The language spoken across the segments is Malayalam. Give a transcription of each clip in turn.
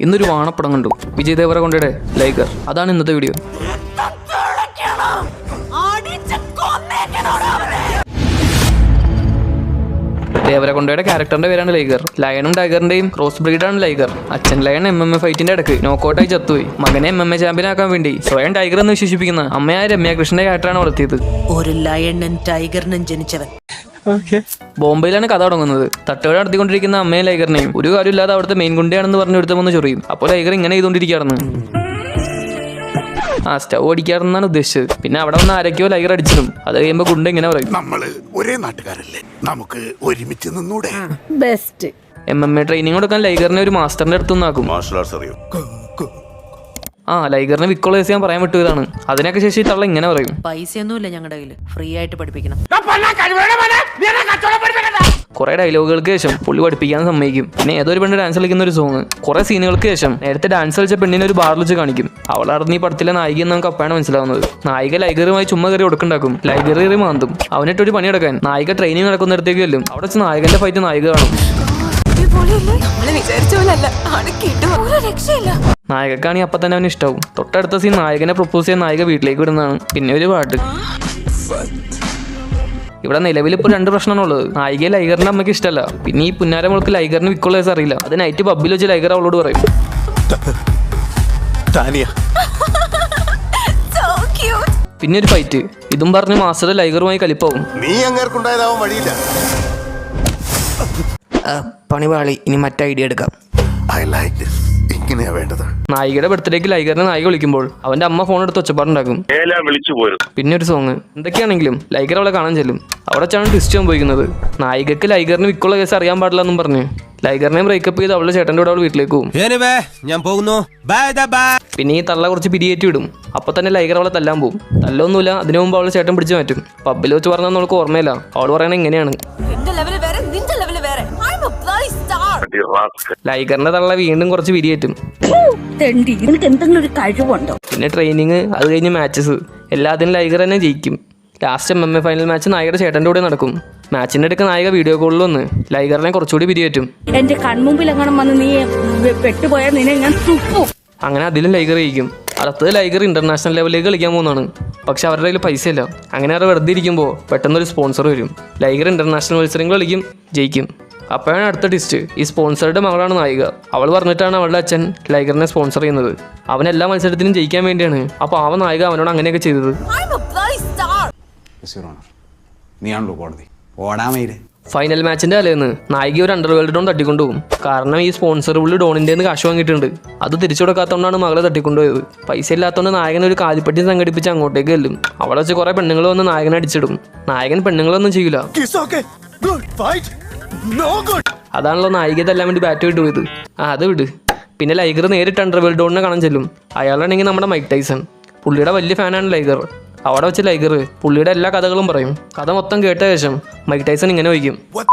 ഇന്നൊരു വാണപ്പടം കണ്ടു. വിജയ് ദേവരകൊണ്ടയുടെ ലൈഗർ. അതാണ് ഇന്നത്തെ വീഡിയോ ദേവരകൊണ്ടയുടെ ക്യാരക്ടറിന്റെ പേരാണ് ലൈഗർ. ലയണും ടൈഗറിന്റെയും ക്രോസ് ബ്രീഡാണ് ലൈഗർ. അച്ഛൻ ലയൺ എം എം എ ഫൈറ്റിന്റെ ഇടയ്ക്ക് നോക്കൌട്ടായി ചത്തുപോയി. മകനെ എം എം എ ചാമ്പ്യനാക്കാൻ വേണ്ടി സ്വയം ടൈഗർ എന്ന് വിശേഷിപ്പിക്കുന്ന അമ്മയായ രമ്യ കൃഷ്ണന്റെ ക്യാരക്ടറാണ് വളർത്തിയത്. ഒരു ലയണ്ണൻ ടൈഗറിനും ജനിച്ചവൻ. ബോംബെയിലാണ് കഥ തുടങ്ങുന്നത്. തട്ടുകട നടത്തിക്കൊണ്ടിരിക്കുന്ന അമ്മയും ലൈഗറിനെയും ഒരു കാര്യമില്ലാതെ അവിടുത്തെ മെയിൻ ഗുണ്ടയാണെന്ന് പറഞ്ഞു എടുത്തമെന്ന് ചൊറിയും. അപ്പോൾ ലൈഗർ ഇങ്ങനെ ചെയ്തുകൊണ്ടിരിക്കുകയായിരുന്നു. ആ സ്റ്റൗ അടിക്കാറെന്നാണ് ഉദ്ദേശിച്ചത്. പിന്നെ അവിടെ വന്ന് ആരൊക്കെയോ ലൈഗർ അടിച്ചിടും. അത് കഴിയുമ്പോ ഗുണ്ട ഇങ്ങനെ പറയും. നമ്മൾ ഒരേ നാട്ടുകാരല്ലേ? നമുക്ക് ഒരുമിച്ച് നിന്നൂടെ? Best M M A training കൊടുക്കാൻ ലൈഗറിനെ ഒരു മാസ്റ്ററിന്റെ അടുത്ത് നിന്നാക്കും. മാർഷൽ ആർട്സ് അറിയോ? ആ ലൈഗറിനെ വിക്കോളേഴ്സ് ഞാൻ പറയാൻ വിട്ടുപോയതാണ് അതിനൊക്കെ ശേഷം തള്ള ഇങ്ങനെ പറയും. പൈസയൊന്നുമില്ല ഞങ്ങളുടെ കയ്യിൽ ഫ്രീ ആയിട്ട് പഠിപ്പിക്കണം. കുറെ ഡയലോഗുകൾക്ക് ശേഷം പുള്ളി പഠിപ്പിക്കാൻ സമ്മതിക്കും. പിന്നെ ഏതൊരു പെണ്ണ് ഡാൻസ് കളിക്കുന്ന ഒരു സോങ് കുറെ സീനുകൾക്ക് ശേഷം നേരത്തെ ഡാൻസ് കളിച്ച പെണ്ണിനെ ഒരു ബാറിൽ വെച്ച് കാണിക്കും. അവളായിരുന്നു ഈ പടത്തിലെ നായിക എന്ന് നമുക്ക് അപ്പോഴാണ് മനസ്സിലാവുന്നത്. നായിക ലൈഗറുമായി ചുമ്മാ കയറി കൊടുക്കുണ്ടാക്കും ലൈഗർ കയറി മാന്തും. അവനിട്ട് ഒരു പണിയെടുക്കാൻ നായിക ട്രെയിനിങ് നടക്കുന്നിടത്തേക്ക് ചെല്ലും. അവിടെ വെച്ച് നായകന്റെ ഫൈറ്റ് നായിക കാണും. നായകക്കാണെങ്കിൽ അപ്പൊ തന്നെ അവന് ഇഷ്ടാവും. തൊട്ടടുത്ത സീൻ നായകനെ പ്രപ്പോസ് ചെയ്യാൻ നായിക വീട്ടിലേക്ക് വിടുന്നതാണ്. പിന്നെ ഒരു പാട്ട്. ഇവിടെ നിലവിൽ ഇപ്പോൾ രണ്ട് പ്രശ്നമാണുള്ളത് നായികയെ ലൈഗറിന്റെ അമ്മയ്ക്ക് ഇഷ്ടമല്ല. പിന്നെ ഈ പുന്നാരം മുളക്ക് ലൈഗറിന് വിക്കുള്ള അറിയില്ല. അത് നൈറ്റ് പബ്ബിൽ വെച്ച് ലൈഗർ അവളോട് പറയും. Tanya So cute. പിന്നെ ഒരു ഫൈറ്റ് ഇതും പറഞ്ഞ് മാസ്റ്റർ ലൈഗറുമായി കലിപ്പാവും നീ അങ്ങേർക്കുണ്ടായതാവാൻ വഴിയില്ല. പണിപാളി ഇനി മറ്റേ ഐഡിയ എടുക്കാം. നായികയുടെ ബർത്ത്ഡേക്ക് ലൈഗറിനെ നായിക വിളിക്കുമ്പോൾ അവന്റെ അമ്മ ഫോൺ എടുത്ത് ഒച്ചപ്പാടുണ്ടാക്കും. എല്ലാം വിളിച്ചു പോരും. പിന്നെ ഒരു സോങ് എന്തൊക്കെയാണെങ്കിലും ലൈഗർ അവളെ കാണാൻ ചെല്ലും. അവിടെ വെച്ചാണ് ട്വിസ്റ്റ് ചെയ്യാൻ സംഭവിക്കുന്നത് നായികക്ക് ലൈഗറിന് വിക്കുള്ള കേസ് അറിയാൻ പാടില്ല എന്നും പറഞ്ഞ്. ലൈഗറിനെ ബ്രേക്കപ്പ് ചെയ്ത് അവളുടെ ചേട്ടന്റെ കൂടെ അവൾ വീട്ടിലേക്ക് പോകും. എനിവേ ഞാൻ പോകുന്നു. ബൈ ബൈ പിന്നെ ഈ തള്ള കുറച്ച് പിരിയേറ്റി വിടും. അപ്പൊ തന്നെ ലൈഗർ അവളെ തല്ലാൻ പോകും. തല്ലൊന്നുമില്ല അതിനു മുമ്പ് അവളെ ചേട്ടൻ പിടിച്ചു മാറ്റും. പബ്ബിൽ വെച്ച് പറഞ്ഞാൽ അവൾക്ക് ഓർമ്മയില്ല. അവൾ പറയണ എങ്ങനെയാണ് എന്റെ ലെവൽ വേറെ നിന്റെ ലെവൽ വേറെ. Star. തള്ള വീണ്ടും കുറച്ച് പിരിയേറ്റും തെണ്ടി. നിനക്ക് എന്തെങ്കിലും ഒരു കഴിവുണ്ടോ? പിന്നെ ട്രെയിനിങ് അത് കഴിഞ്ഞ് മാച്ചസ് എല്ലാത്തിനും ലൈഗർ തന്നെ ജയിക്കും. Last M M A final match നായകയുടെ ചേട്ടന്റെ കൂടെ നടക്കും. മാച്ചിന്റെ അടുക്ക് നായിക വീഡിയോ കോളിൽ വന്ന് ലൈഗറിനെ കുറച്ചുകൂടി പിരിയേറ്റും എന്റെ കൺമുമ്പിൽ എങ്ങനെ വന്ന് നീ പെട്ടുപോയാൽ നിന്നെ ഞാൻ തുപ്പും. അങ്ങനെ അതിലും ലൈഗർ ജയിക്കും. അടുത്തത് ലൈഗർ ഇന്റർനാഷണൽ ലെവലിലേക്ക് കളിക്കാൻ പോകുന്നതാണ്. പക്ഷെ അവരുടെ കയ്യിൽ പൈസ ഇല്ല അങ്ങനെ അവർ വെറുതെ ഇരിക്കുമ്പോൾ പെട്ടെന്നൊരു സ്പോൺസർ വരും. ലൈഗർ ഇന്റർനാഷണൽ മത്സരങ്ങൾ കളിക്കും ജയിക്കും. അപ്പോഴാണ് അടുത്ത ടിസ്റ്റ് ഈ സ്പോൺസറുടെ മകളാണ് നായിക. അവൾ പറഞ്ഞിട്ടാണ് അവളുടെ അച്ഛൻ ലൈഗറിനെ സ്പോൺസർ ചെയ്യുന്നത്. അവൻ എല്ലാ മത്സരത്തിനും ജയിക്കാൻ വേണ്ടിയാണ്. അപ്പോൾ അവൻ നായിക അവനോട് അങ്ങനെയൊക്കെ ചെയ്തത്. നീയാണല്ലോ കോടതി. ഓടാമയിൽ ഫൈനൽ മാച്ചിന്റെ അലേന്ന് നായിക ഒരു അണ്ടർ അണ്ടർവേൾഡ് ഡോൺ തട്ടിക്കൊണ്ടുപോകും. കാരണം ഈ സ്പോൺസർ പുള്ളി ഡോണിന്റെ നിന്ന് കാശ് വാങ്ങിയിട്ടുണ്ട്. അത് തിരിച്ചു കൊടുക്കാത്തതുകൊണ്ടാണ് മകളെ തട്ടിക്കൊണ്ടുപോയത്. പൈസ ഇല്ലാത്തതുകൊണ്ട് നായകൻ ഒരു കാലിപ്പട്ടി സംഘടിപ്പിച്ച് അങ്ങോട്ടേക്ക് ചെല്ലും. അവളെ വെച്ച് കുറെ പെണ്ണുങ്ങൾ വന്ന് നായകനെ അടിച്ചിടും. നായകൻ പെണ്ണുങ്ങളൊന്നും ചെയ്യില്ല അതാണല്ലോ നായിക തല്ലാൻ വേണ്ടി ബാറ്റ് വിട്ടു പോയത് ആ അത് വിട്. പിന്നെ ലൈഗർ നേരിട്ട് അണ്ടർവേൾഡ് ഡോണിനെ കാണാൻ ചെല്ലും. അയാളാണെങ്കിൽ നമ്മുടെ മൈക്ക് ടൈസൺ പുള്ളിയുടെ വലിയ ഫാനാണ് ലൈഗർ. അവിടെ വെച്ച് ലൈഗർ പുള്ളിയുടെ എല്ലാ കഥകളും പറയും. കഥ മൊത്തം കേട്ട ശേഷം മൈക്ക് ടൈസൺ ഇങ്ങനെ വയ്ക്കും. What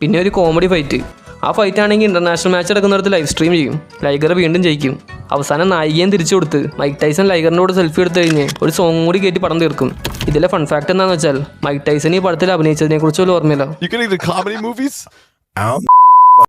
പിന്നെ ഒരു കോമഡി ഫൈറ്റ് ആ ഫൈറ്റ് ആണെങ്കിൽ ഇന്റർനാഷണൽ മാച്ച് നടക്കുന്നിടത്ത് ലൈവ് സ്ട്രീം ചെയ്യും. ലൈഗർ വീണ്ടും ജയിക്കും. അവസാനം നായികയും തിരിച്ചു കൊടുത്ത് മൈക്ക് ടൈസൺ ലൈഗറിനോട് സെൽഫി എടുത്തു കഴിഞ്ഞ് ഒരു സോങ് കൂടി കയറ്റി പടം തീർക്കും. ഇതിലെ ഫൺ ഫാക്ട് എന്താണെന്ന് വെച്ചാൽ മൈക്ക് ടൈസൺ ഈ പടത്തിൽ അഭിനയിച്ചതിനെ കുറിച്ച് പോലും ഓർമ്മയില്ല